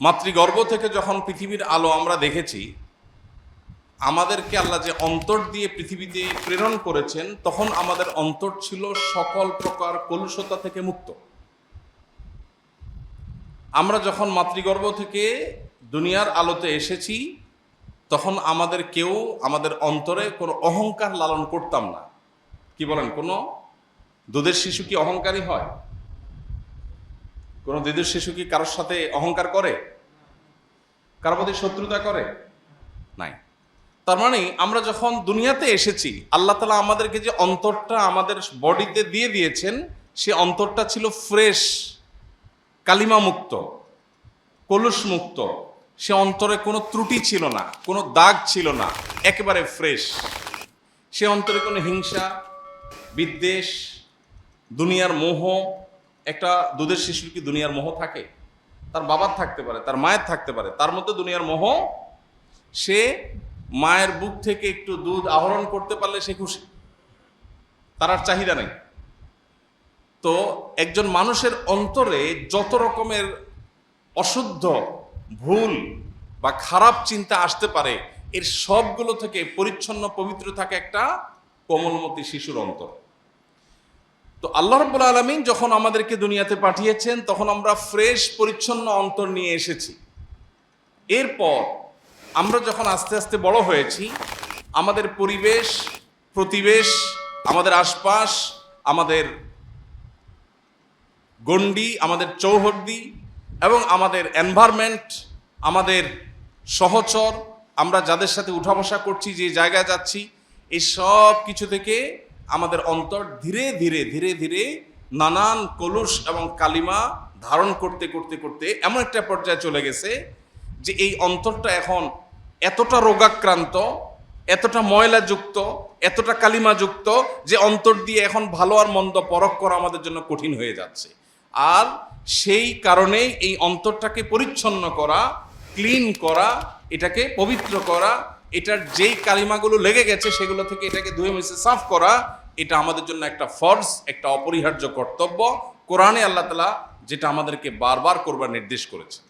মাতৃগর্ভ থেকে যখন পৃথিবীর আলো আমরা দেখেছি, আমাদেরকে আল্লাহ যে অন্তর দিয়ে পৃথিবীতে প্রেরণ করেছেন, তখন আমাদের অন্তর ছিল সকল প্রকার কলুষতা থেকে মুক্ত। আমরা যখন মাতৃগর্ভ থেকে দুনিয়ার আলোতে এসেছি, তখন আমাদের কেউ আমাদের অন্তরে কোনো অহংকার লালন করতাম না। কি বলেন কোনো? দুধের শিশু কি অহংকারী হয়? কোনো দুধের শিশু কি কারোর সাথে অহংকার করে? কারোর প্রতি শত্রুতা করে? নাই। তার মানে আমরা যখন দুনিয়াতে এসেছি, আল্লাহ তালা আমাদেরকে যে অন্তরটা আমাদের বডিতে দিয়ে দিয়েছেন, সে অন্তরটা ছিল ফ্রেশ কালিমা মুক্ত কলুষ মুক্ত সে অন্তরে কোনো ত্রুটি ছিল না, কোনো দাগ ছিল না, একেবারে ফ্রেশ। সে অন্তরে কোনো হিংসা, বিদ্বেষ, দুনিয়ার মোহ একটা দুধের শিশুর কি দুনিয়ার মোহ থাকে? তার বাবার থাকতে পারে, তার মায়ের থাকতে পারে, তার মধ্যে দুনিয়ার মোহ, সে মায়ের বুক থেকে একটু দুধ আহরণ করতে পারলে সে খুশি। তার আর চাহিদা নেই। তো একজন মানুষের অন্তরে যত রকমের অশুদ্ধ, ভুল বা খারাপ চিন্তা আসতে পারে, এর সবগুলো থেকে পরিচ্ছন্ন, পবিত্র থাকে একটা কোমলমতি শিশুর অন্তর। তো আল্লাহ রব্বুল আলমিন যখন আমাদেরকে দুনিয়াতে পাঠিয়েছেন, তখন আমরা ফ্রেশ পরিচ্ছন্ন অন্তর নিয়ে এসেছি। এরপর আমরা যখন আস্তে আস্তে বড় হয়েছি, আমাদের পরিবেশ, প্রতিবেশ, আমাদের আশপাশ, আমাদের গণ্ডি, আমাদের চৌহদ্দি এবং আমাদের এনভায়রনমেন্ট আমাদের সহচর, আমরা যাদের সাথে উঠা বসা করছি, যে জায়গায় যাচ্ছি এই সব কিছু থেকে আমাদের অন্তর ধীরে ধীরে ধীরে ধীরে নানান কলুষ এবং কালিমা ধারণ করতে করতে করতে এমন একটা পর্যায়ে চলে গেছে যে এই অন্তরটা এখন এতটা রোগাক্রান্ত, এতটা ময়লাযুক্ত, এতটা কালিমাযুক্ত যে অন্তর দিয়ে এখন ভালো আর মন্দ পরখ করা আমাদের জন্য কঠিন হয়ে যাচ্ছে। আর সেই কারণেই এই অন্তরটাকে পরিচ্ছন্ন করা, ক্লিন করা, এটাকে পবিত্র করা এটার যেই কালিমাগুলো লেগে গেছে সেগুলো থেকে এটাকে ধুয়ে মিশে সাফ করা, এটা আমাদের জন্য একটা ফর্জ, একটা অপরিহার্য কর্তব্য। কোরআনে আল্লাহ তালা যেটা আমাদেরকে বারবার করবার নির্দেশ করেছে